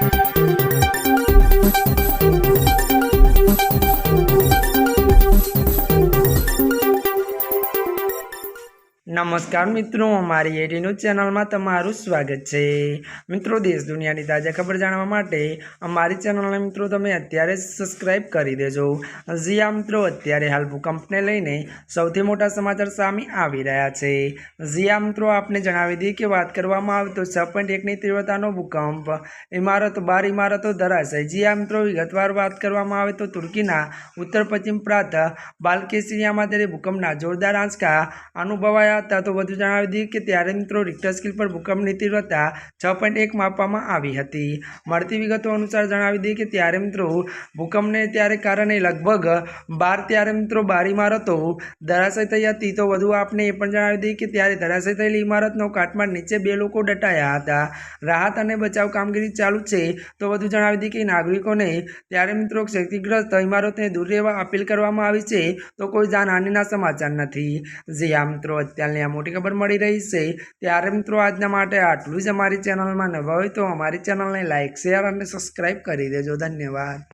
Thank you. નમસ્કાર મિત્રો, અમારી એડી ન્યૂઝ ચેનલમાં તમારું સ્વાગત છે. મિત્રો, દેશ દુનિયાની તાજા ખબર જાણવા માટે અમારી ચેનલને મિત્રો તમે અત્યારે જ સબસ્ક્રાઇબ કરી દેજો. જી આ મિત્રો, અત્યારે હાલ ભૂકંપને લઈને સૌથી મોટા સમાચાર સામે આવી રહ્યા છે. જી આ મિત્રો, આપને જણાવી દઈએ કે વાત કરવામાં આવે તો છ પોઈન્ટ એકની તીવ્રતાનો ભૂકંપ ઇમારત બાર ઇમારતો ધરાશે જી આ મિત્રો, વિગતવાર વાત કરવામાં આવે તો તુર્કીના ઉત્તર પશ્ચિમ પ્રાંત બાલ્કેસિયામાં ત્યારે ભૂકંપના જોરદાર આંચકા અનુભવાયા હતા તો વધુ જણાવી દઈએ કે ત્યારે મિત્રો રિક્ટર સ્કેલ પર ભૂકંપની તીવ્રતા છ પોઈન્ટ એક માપવામાં આવી હતી. મળતી વિગતો અનુસાર જણાવી દઈએ કે ત્યારે મિત્રો ભૂકંપને ત્યારે કારણે લગભગ બાર ત્યારે મિત્રો બાર ઇમારતો ધરાશય થઈ હતી. તો વધુ આપને એ પણ જણાવી દઈએ કે ત્યારે ધરાશય થયેલી ઇમારતનો કાટમાળ નીચે બે લોકો દટાયા હતા. રાહત અને બચાવ કામગીરી ચાલુ છે. તો વધુ જણાવી દઈએ કે નાગરિકોને ત્યારે મિત્રો ક્ષતિગ્રસ્ત ઇમારતને દૂર રહેવા અપીલ કરવામાં આવી છે. તો કોઈ જાનહાનિના સમાચાર નથી. જી આ મિત્રો અત્યારની આ મોટી ખબર મળી રહી છે. ત્યારે મિત્રો, આજના માટે આટલું જ અમારી ચેનલમાં નવા હોય તો અમારી ચેનલને લાઇક શેર અને સબસ્ક્રાઈબ કરી દેજો. ધન્યવાદ.